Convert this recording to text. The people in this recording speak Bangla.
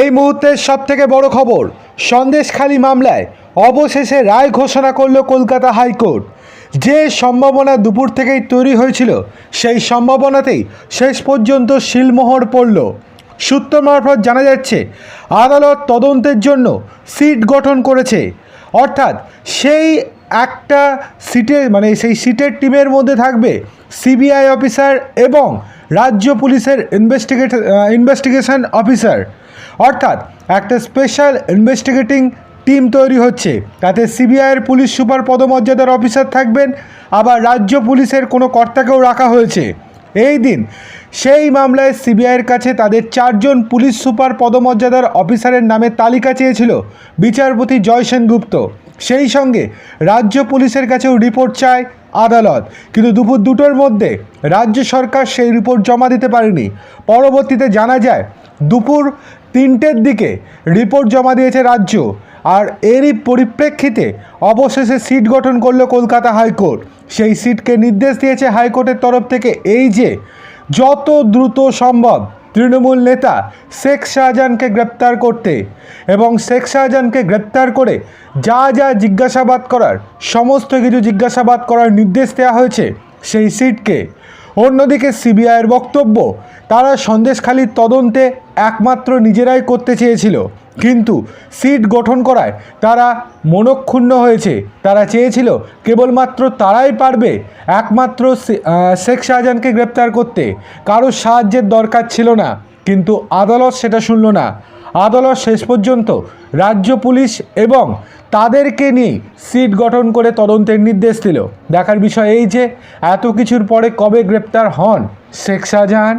এই মুহূর্তের সব থেকে বড় খবর, সন্দেশখালী মামলায় অবশেষে রায় ঘোষণা করল কলকাতা হাইকোর্ট। যে সম্ভাবনা দুপুর থেকেই তৈরি হয়েছিল, সেই সম্ভাবনাতেই শেষ পর্যন্ত শিলমোহর পড়ল। সূত্র মারফত জানা যাচ্ছে, আদালত তদন্তের জন্য সিট গঠন করেছে। অর্থাৎ সেই একটা সিটের মানে সেই সিটের টিমের মধ্যে থাকবে সিবিআই অফিসার এবং রাজ্য পুলিশের ইনভেস্টিগেট ইনভেস্টিগেশন অফিসার। অর্থাৎ একটা স্পেশাল ইনভেস্টিগেটিং টিম তৈরি হচ্ছে। তাতে সিবিআইয়ের পুলিশ সুপার পদমর্যাদার অফিসার থাকবেন, আবার রাজ্য পুলিশের কোনো কর্তাকেও রাখা হয়েছে। এই দিন সেই মামলায় সিবিআইয়ের কাছে তাদের চারজন পুলিশ সুপার পদমর্যাদার অফিসারের নামে তালিকা চেয়েছিল বিচারপতি জয় সেনগুপ্ত সেই সঙ্গে রাজ্য পুলিশের কাছেও রিপোর্ট চায় আদালত। কিন্তু দুপুর দুটোর মধ্যে রাজ্য সরকার সেই রিপোর্ট জমা দিতে পারেনি। পরবর্তীতে জানা যায়, দুপুর তিনটের দিকে রিপোর্ট জমা দিয়েছে রাজ্য। আর এরই পরিপ্রেক্ষিতে অবশেষে সিট গঠন করল কলকাতা হাইকোর্ট। সেই সিটকে নির্দেশ দিয়েছে হাইকোর্টের তরফ থেকে এই যে, যত দ্রুত সম্ভব তৃণমূল নেতা শেখ শাহজাহানকে গ্রেপ্তার করতে এবং শেখ শাহজাহানকে গ্রেপ্তার করে যা যা জিজ্ঞাসাবাদ করার, সমস্ত কিছু জিজ্ঞাসাবাদ করার নির্দেশ দেওয়া হয়েছে সেই সিটকে। অন্যদিকে সিবিআইয়ের বক্তব্য, তারা সন্দেশখালির তদন্তে একমাত্র নিজেরাই করতে চেয়েছিল। কিন্তু সিট গঠন করায় তারা মনক্ষুণ্ণ হয়েছে। তারা চেয়েছিল কেবলমাত্র তারাই পারবে, একমাত্র শেখ শাহজাহানকে গ্রেপ্তার করতে। কারোর সাহায্যের দরকার ছিল না, কিন্তু আদালত সেটা শুনল না। আদালত শেষ পর্যন্ত রাজ্য পুলিশ এবং তাদেরকে নিয়ে সিট গঠন করে তদন্তের নির্দেশ দিল। দেখার বিষয় এই যে, এত কিছুর পরে কবে গ্রেপ্তার হন শেখ শাহজাহান?